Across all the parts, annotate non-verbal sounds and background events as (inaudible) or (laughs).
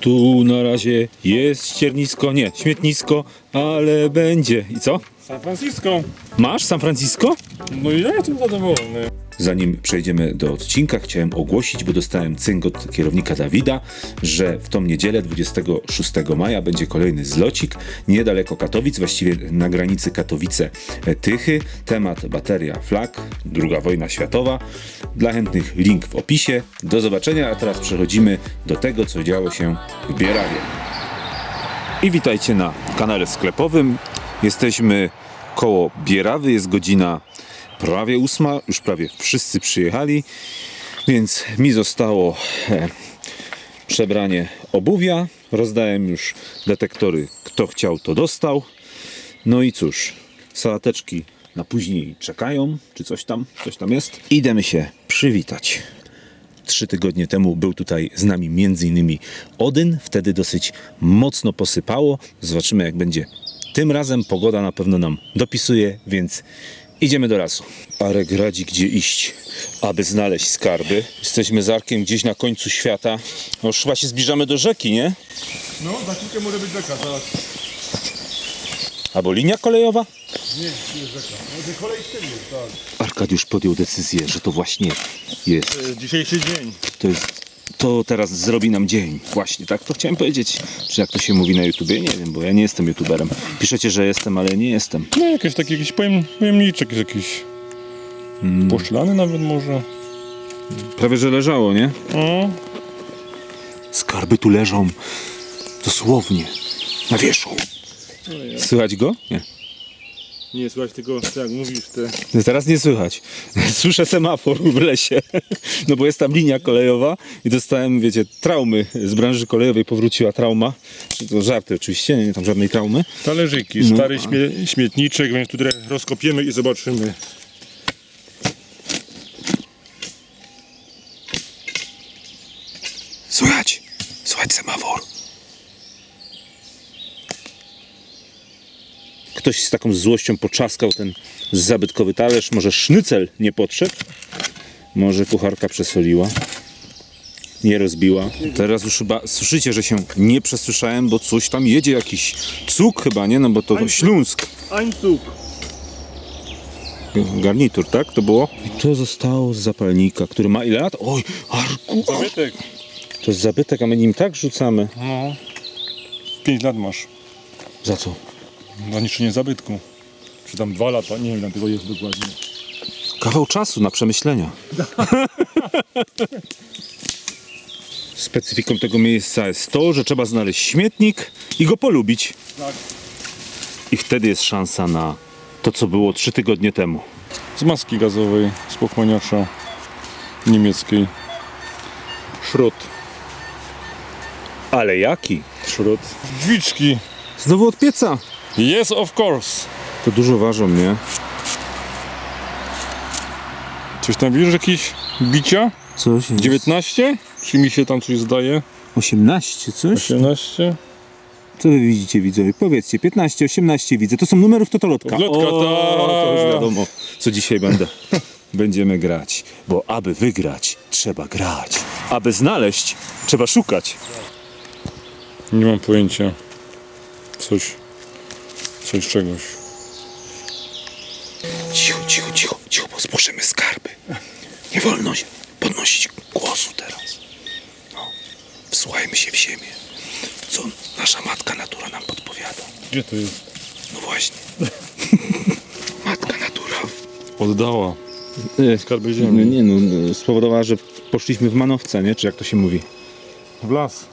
Tu na razie jest ściernisko, nie, śmietnisko, ale będzie. I co? San Francisco. Masz San Francisco? No i ja jestem zadowolony. Zanim przejdziemy do odcinka, chciałem ogłosić, bo dostałem cynk od kierownika Dawida, że w tą niedzielę 26 maja będzie kolejny zlocik niedaleko Katowic, właściwie na granicy Katowice-Tychy. Temat bateria flag, druga wojna światowa. Dla chętnych link w opisie. Do zobaczenia, a teraz przechodzimy do tego, co działo się w Bierawie. I witajcie na kanale sklepowym. Jesteśmy koło Bierawy, jest godzina prawie ósma, już prawie wszyscy przyjechali, więc mi zostało e, przebranie obuwia. Rozdałem już detektory, kto chciał, to dostał. No i cóż, salateczki na później czekają, czy coś tam, coś tam jest. Idziemy się przywitać. Trzy tygodnie temu był tutaj z nami m.in. Odyn. Wtedy dosyć mocno posypało. Zobaczymy, jak będzie tym razem. Pogoda na pewno nam dopisuje, więc idziemy do lasu. Arek radzi, gdzie iść, aby znaleźć skarby. Jesteśmy z Arkiem gdzieś na końcu świata. No już chyba się zbliżamy do rzeki, nie? No, za chwilkę może być rzeka, zaraz. Albo linia kolejowa? Nie, jest rzeka. Ten kolej w tym jest, tak. Arkadiusz podjął decyzję, że to właśnie jest dzisiejszy dzień. To jest. To teraz zrobi nam dzień. Właśnie, tak to chciałem powiedzieć. Czy jak to się mówi na YouTubie? Nie wiem, bo ja nie jestem YouTuberem. Piszecie, że jestem, ale nie jestem. No, jakiś taki jakiś pojem, pojemniczek jest jakiś. Hmm. Poszlany nawet może. Prawie, że leżało, nie? O, Skarby tu leżą. Dosłownie. Na wierzchu. Słychać go? Nie. Nie słychać tego, co jak mówisz, te... No Teraz nie słychać. (laughs) Słyszę semafor w lesie. (laughs) No bo jest tam linia kolejowa i dostałem, wiecie, traumy z branży kolejowej. Powróciła trauma. To żarty oczywiście, nie, tam żadnej traumy. Talerzyki, No, stary śmie śmietniczek, więc tutaj rozkopiemy i zobaczymy. Słychać! Słychać semafor. Ktoś z taką złością poczaskał ten zabytkowy talerz. Może sznycel nie podszedł? Może kucharka przesoliła? Nie rozbiła. Teraz już chyba słyszycie, że się nie przesłyszałem, bo coś tam jedzie, jakiś cuk chyba, nie? No bo to Śląsk. Ańcuk. Garnitur, tak? To było? I to zostało z zapalnika, który ma ile lat? Oj, Arku! Zabytek. To jest zabytek, a my nim tak rzucamy. No. 5 lat masz. Za co? Na niszczenie zabytku. Czy tam dwa lata, nie wiem, ile tego jest dokładnie. Kawał czasu na przemyślenia. (laughs) Specyfiką tego miejsca jest to, że trzeba znaleźć śmietnik i go polubić. Tak. I wtedy jest szansa na to, co było trzy tygodnie temu. Z maski gazowej, z pochłaniacza niemieckiej. Szrot. Ale jaki? Szrot. Drzwiczki. Znowu od pieca. Yes, of course. To dużo ważą, nie? Coś tam widzisz, jakieś bicia? Coś? 19? Czy mi się tam coś zdaje? 18, coś? 18? Co wy widzicie, widzowie? Powiedzcie, 15, 18 widzę. To są numerów totolotka. Totolotka, o, to już tak. wiadomo, co dzisiaj będę. (laughs) Będziemy grać, bo aby wygrać, trzeba grać. Aby znaleźć, trzeba szukać. Nie mam pojęcia. Coś. Coś czegoś. Cicho, cicho, cicho, cicho, bo zburzymy skarby. Nie wolno się podnosić głosu teraz. No, wsłuchajmy się w ziemię. Co nasza matka natura nam podpowiada. Gdzie to jest? No właśnie. (laughs) matka natura. Oddała. Skarby No ziemi. nie no, spowodowała, że poszliśmy w manowce, nie? Czy jak to się mówi? W las.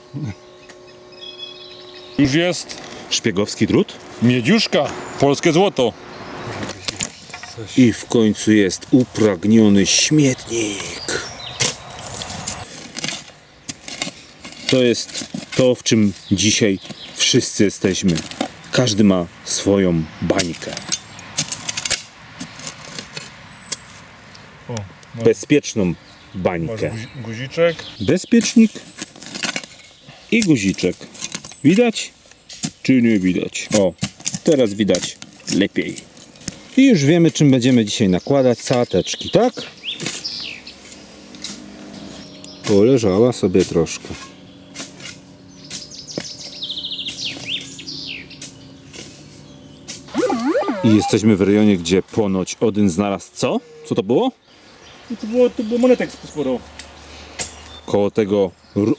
Już jest Szpiegowski drut? Miedziuszka. Polskie złoto. I w końcu jest upragniony śmietnik. To jest to, w czym dzisiaj wszyscy jesteśmy. Każdy ma swoją bańkę. O, Bezpieczną masz bańkę. guzi- guziczek. Bezpiecznik i guziczek. Widać? Czy nie widać? O, Teraz widać lepiej. I już wiemy, czym będziemy dzisiaj nakładać sateczki, tak? Poleżała sobie troszkę. I jesteśmy w rejonie, gdzie ponoć Odyn znalazł co? Co to było? To było, to było monetek. Koło tego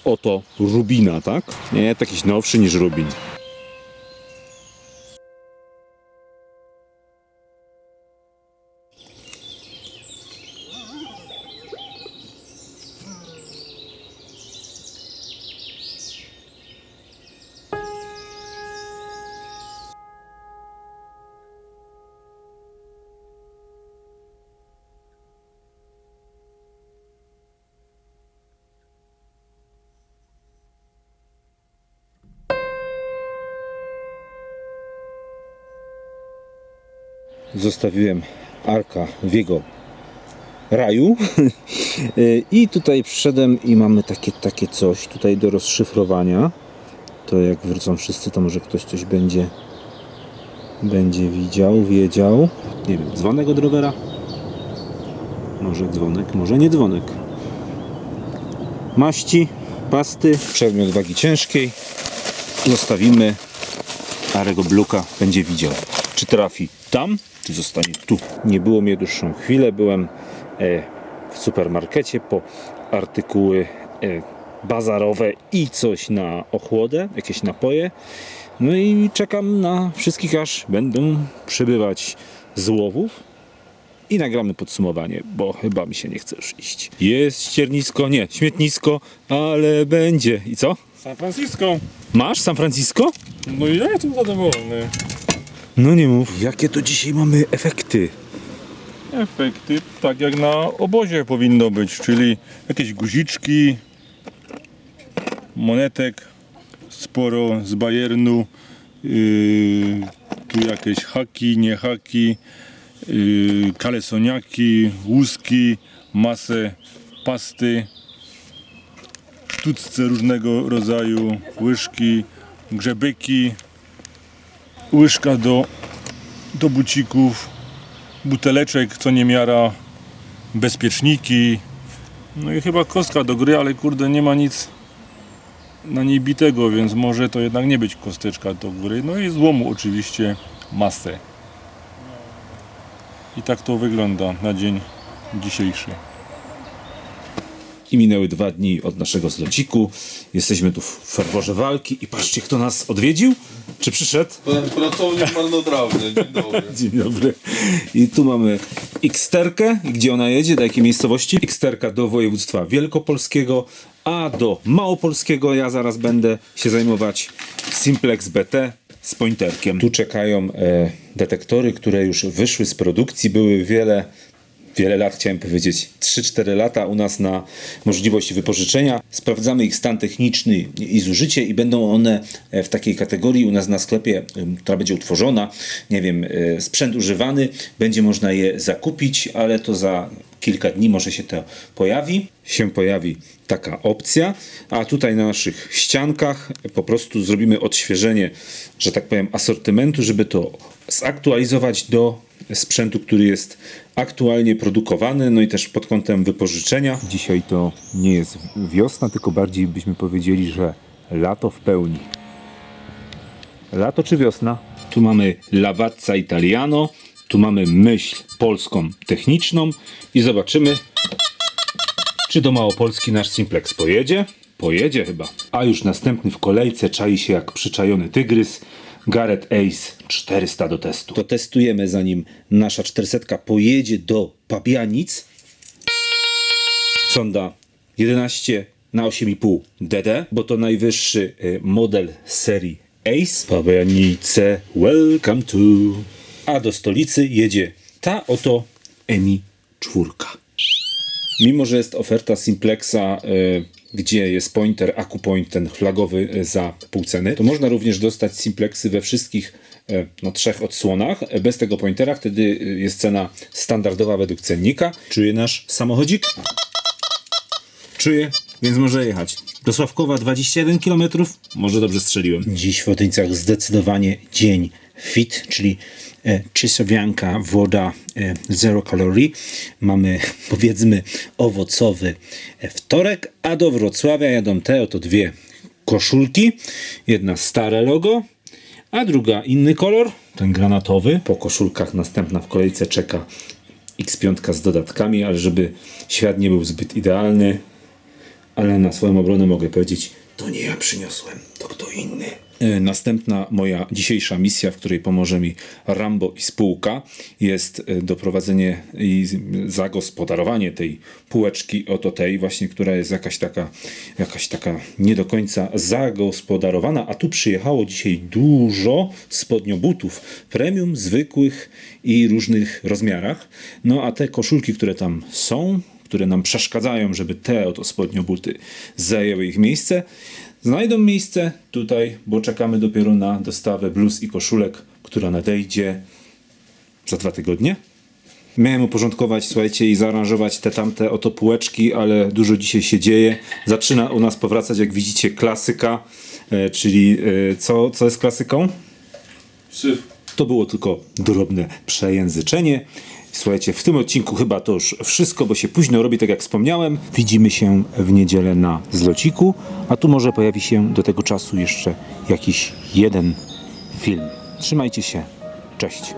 oto rubina, tak? Nie, to jakiś nowszy niż rubin. Zostawiłem Arka w jego raju (laughs) i tutaj przyszedłem i mamy takie, takie coś tutaj do rozszyfrowania. To jak wrócą wszyscy, to może ktoś coś będzie będzie widział, wiedział. Nie wiem, dzwonek od rowera? Może dzwonek, może nie dzwonek. Maści, pasty, przedmiot wagi ciężkiej. Zostawimy Arego Bluka będzie widział, czy trafi tam, czy zostanie tu. Nie było mnie dłuższą chwilę, byłem e, w supermarkecie po artykuły e, bazarowe i coś na ochłodę, jakieś napoje. No i czekam na wszystkich, aż będą przybywać z łowów. I nagramy podsumowanie, bo chyba mi się nie chce już iść. Jest ściernisko, nie, śmietnisko, ale będzie. I co? San Francisco. Masz San Francisco? No i ja jestem zadowolony. No nie mów. Jakie to dzisiaj mamy efekty? Efekty tak jak na obozie powinno być, czyli jakieś guziczki, monetek sporo z Bayernu, yy, tu jakieś haki, nie haki, yy, kalesoniaki, łuski, masę pasty, sztuczce różnego rodzaju, łyżki, grzebyki, łyżka do, do bucików, buteleczek, co nie miara, bezpieczniki. No i chyba kostka do gry, ale kurde nie ma nic na niej bitego, więc może to jednak nie być kosteczka do gry. No i złomu oczywiście masę. I tak to wygląda na dzień dzisiejszy. I minęły dwa dni od naszego zlociku. Jesteśmy tu w ferworze walki i patrzcie, kto nas odwiedził? Czy przyszedł? Pracownik (laughs) marnotrawny, dzień dobry. (laughs) Dzień dobry. I tu mamy Xterkę. Gdzie ona jedzie? Do jakiej miejscowości? Xterka do województwa wielkopolskiego, a do małopolskiego ja zaraz będę się zajmować Simplex BT z pointerkiem. Tu czekają e, detektory, które już wyszły z produkcji. Były wiele wiele lat, chciałem powiedzieć, 3-4 lata u nas na możliwość wypożyczenia. Sprawdzamy ich stan techniczny i zużycie i będą one e, w takiej kategorii u nas na sklepie, która będzie utworzona, nie wiem, e, sprzęt używany, będzie można je zakupić, ale to za kilka dni może się to pojawi. Się pojawi taka opcja, a tutaj na naszych ściankach po prostu zrobimy odświeżenie, że tak powiem, asortymentu, żeby to zaktualizować do sprzętu, który jest aktualnie produkowany, no i też pod kątem wypożyczenia. Dzisiaj to nie jest wiosna, tylko bardziej byśmy powiedzieli, że lato w pełni. Lato czy wiosna? Tu mamy Lavazza Italiano, tu mamy myśl polską techniczną i zobaczymy, czy do Małopolski nasz Simplex pojedzie? Pojedzie chyba. A już następny w kolejce czai się jak przyczajony tygrys. Gareth Ace 400 do testu. To testujemy zanim nasza 400 pojedzie do Pabianic. Sonda 11 na 8,5 DD, bo to najwyższy y, model serii Ace. Pabianice, welcome to. A do stolicy jedzie ta oto Emi 4. Mimo, że jest oferta Simplexa, y, gdzie jest pointer, AcuPoint, ten flagowy y, za pół ceny, to można również dostać Simplexy we wszystkich y, no, trzech odsłonach y, bez tego pointera. Wtedy jest cena standardowa według cennika. Czuje nasz samochodzik? Czuje, więc może jechać. Do Sławkowa 21 km, może dobrze strzeliłem. Dziś w Otyńcach zdecydowanie dzień fit, czyli e, czysowianka, woda, e, zero kalorii. Mamy (laughs) powiedzmy owocowy e, wtorek, a do Wrocławia jadą te oto dwie koszulki. Jedna stare logo, a druga inny kolor, ten granatowy. Po koszulkach następna w kolejce czeka X5 z dodatkami, ale żeby świat nie był zbyt idealny, ale na swoją obronę mogę powiedzieć, to nie ja przyniosłem, to kto inny. E, Następna moja dzisiejsza misja, w której pomoże mi Rambo i spółka, jest e, doprowadzenie i zagospodarowanie tej półeczki, oto tej właśnie, która jest jakaś taka, jakaś taka nie do końca zagospodarowana, a tu przyjechało dzisiaj dużo spodniobutów, premium, zwykłych i różnych rozmiarach. No a te koszulki, które tam są, które nam przeszkadzają, żeby te oto spodniobuty zajęły ich miejsce, znajdą miejsce tutaj, bo czekamy dopiero na dostawę bluz i koszulek, która nadejdzie za dwa tygodnie. Miałem uporządkować, słuchajcie, i zaaranżować te tamte oto półeczki, ale dużo dzisiaj się dzieje. Zaczyna u nas powracać, jak widzicie, klasyka, e, czyli e, co, co jest klasyką? Syf. To było tylko drobne przejęzyczenie. Słuchajcie, w tym odcinku chyba to już wszystko, bo się późno robi, tak jak wspomniałem. Widzimy się w niedzielę na zlociku, a tu może pojawi się do tego czasu jeszcze jakiś jeden film. Trzymajcie się. Cześć.